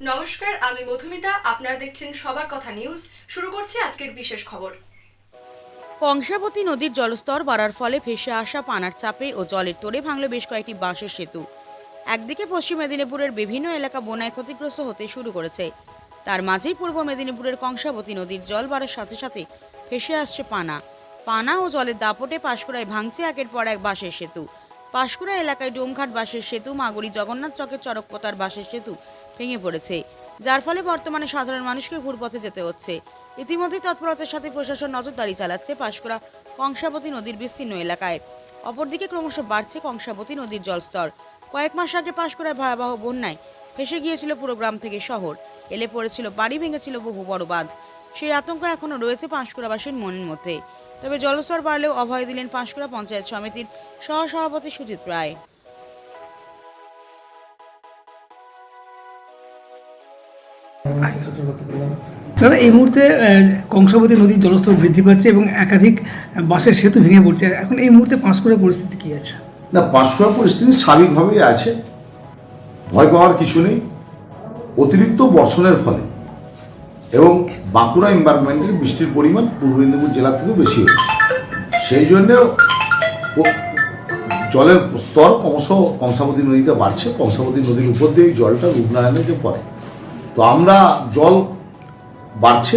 নমস্কার, আমি মধুমিতা। আপনারা দেখছেন সবার কথা নিউজ। শুরু করছি আজকের বিশেষ খবর। কংসাবতী নদীর জলস্তর বাড়ার ফলে ভেসে আসা পানার চাপে ও জলের তোড়ে ভাঙল বেশ কয়েকটি বাঁশের সেতু। একদিকে পশ্চিম মেদিনীপুরের বিভিন্ন এলাকা বন্যায় ক্ষতিগ্রস্ত হতে শুরু করেছে। তার মাঝেই পূর্ব মেদিনীপুরের কংসাবতী নদীর জল বাড়ার সাথে সাথে ভেসে আসছে পানা। পানা ও জলের দাপটে পাঁশকুড়ায় ভাঙছে একের পর এক বাঁশের সেতু। পাঁশকুড়া এলাকায় ডোমঘাট বাঁশের সেতু, মাগুরি জগন্নাথ চকের চরকপতার বাঁশের সেতু ভেঙে পড়েছে। যার ফলে বর্তমানে সাধারণ মানুষকে ঘুরপথে যেতে হচ্ছে। ইতিমধ্যে তৎপরতার সাথে প্রশাসন নজরদারি চালাচ্ছে পাঁশকুড়া কংসাবতী নদীর বিস্তীর্ণ এলাকায়। অপরদিকে ক্রমশ বাড়ছে কংসাবতী নদীর জলস্তর। কয়েক মাস আগে পাঁশকুড়ায় ভয়াবহ বন্যায় ভেসে গিয়েছিল পুরো গ্রাম থেকে শহর। এলে পড়েছিল বাড়ি ভেঙেছিল বহু বড় বাঁধ। সেই আতঙ্ক এখনও রয়েছে পাঁশকুড়াবাসীর মনের মধ্যে। তবে জলস্তর বাড়লেও অভয় দিলেন পাঁশকুড়া পঞ্চায়েত সমিতির সহসভাপতি সুজিত রায়। দাদা, এই মুহূর্তে কংসাবতী নদীর জলস্তর বৃদ্ধি পাচ্ছে এবং একাধিক বাসের সেতু ভেঙে পড়ছে। এখন এই মুহূর্তে পাঁশকুড়ার পরিস্থিতি কি আছে? না পাঁশকুড়া পরিস্থিতি স্বাভাবিকভাবেই আছে। ভয় পাওয়ার কিছু নেই। অতিরিক্ত বর্ষণের ফলে এবং বাঁকুড়া এনভায়রনমেন্টের বৃষ্টির পরিমাণ পূর্ব মেদিনীপুর জেলা থেকেও বেশি হচ্ছে সেই জন্য জলের স্তর ক্রমশ কংসাবতী নদীতে বাড়ছে। কংসাবতী নদীর উপর দিয়ে জলটা রূপনারায়ণে যে পড়ে। তো আমরা জল বাড়ছে,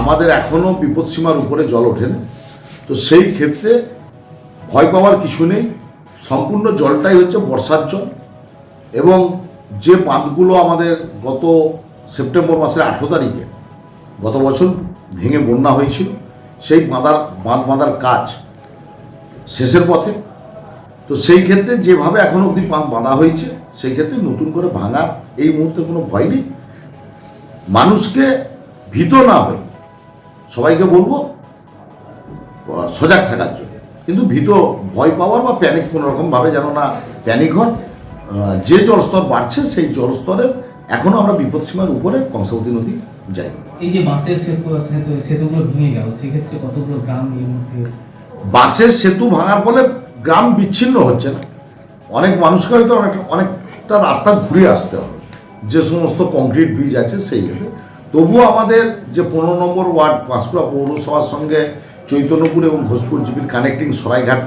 আমাদের এখনও বিপদসীমার উপরে জল ওঠেনি তো সেই ক্ষেত্রে ভয় পাওয়ার কিছু নেই। সম্পূর্ণ জলটাই হচ্ছে বর্ষার জল এবং যে বাঁধগুলো আমাদের গত সেপ্টেম্বর মাসের আঠেরো তারিখে গত বছর ভেঙে বন্যা হয়েছিল, সেই বাঁধার, বাঁধ বাঁধার কাজ শেষের পথে। তো সেই ক্ষেত্রে যেভাবে এখন অবধি বাঁধ বাঁধা হয়েছে, সেই ক্ষেত্রে নতুন করে ভাঙার এই মুহূর্তে কোনো ভয় নেই। মানুষকে ভীত না হয়ে সবাইকে বলব সজাগ থাকার জন্য। কিন্তু ভীত ভয় পাওয়ার বা প্যানিক কোনো রকমভাবে যেন না প্যানিক হন যে জলস্তর বাড়ছে সেই জলস্তরের এখনও আমরা বিপদসীমার উপরে কংসাবতী নদী যাই। এই যে বাসের সেতু সেতু সেতুগুলো ভেঙে গেল সেক্ষেত্রে কতগুলো গ্রাম বাসের সেতু ভাঙার ফলে গ্রাম বিচ্ছিন্ন হচ্ছে না। অনেক মানুষকে হয়তো অনেক অনেকটা রাস্তা ঘুরে আসতে হবে। যে সমস্ত কংক্রিট ব্রিজ আছে সেই হিসেবে তবুও আমাদের যে পনেরো নম্বর ওয়ার্ড পাঁশকুড়া পৌরসভার সঙ্গে চৈতন্যপুর এবং ঘোষপুর জিপির কানেক্টিং সরাইঘাট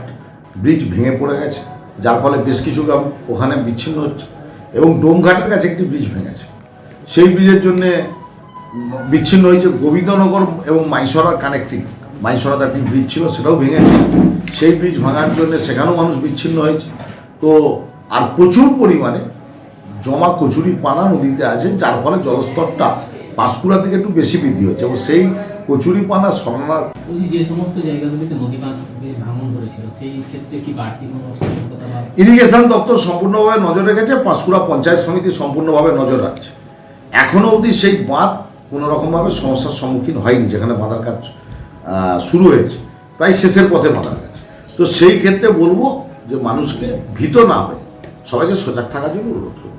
ব্রিজ ভেঙে পড়ে গেছে, যার ফলে বেশ কিছু গ্রাম ওখানে বিচ্ছিন্ন হচ্ছে এবং ডোমঘাটের কাছে একটি ব্রিজ ভেঙেছে সেই ব্রিজের জন্যে বিচ্ছিন্ন হয়েছে গোবিন্দনগর এবং মাইসরার কানেক্টিং মাইসরাতে একটি ব্রিজ ছিল, সেটাও ভেঙে সেই ব্রিজ ভাঙার জন্য সেখানেও মানুষ বিচ্ছিন্ন হয়েছে। তো আর প্রচুর পরিমাণে জমা কচুরি পানা নদীতে আছে যার ফলে জলস্তরটা পাঁশকুড়া থেকে একটু বেশি বৃদ্ধি হচ্ছে। এবং সেই কচুরি পানা বলছি যে সমস্ত জায়গাগুলিতে নদী ভাঙন ধরেছিল সেই ক্ষেত্রে কি বাড়তি কোনো ইরিগেশন দপ্তর সম্পূর্ণভাবে নজর রেখেছে পাঁশকুড়া পঞ্চায়েত সমিতি সম্পূর্ণভাবে নজর রাখছে। এখনও অবধি সেই বাঁধ কোনো রকমভাবে সমস্যার সম্মুখীন হয়নি যেখানে বাঁধার কাজ শুরু হয়েছে। প্রায় শেষের পথে বাঁধার কাজ। তো সেই ক্ষেত্রে বলব যে মানুষকে ভীত না হয়ে সবাইকে সজাগ থাকার জন্য অনুরোধ করব।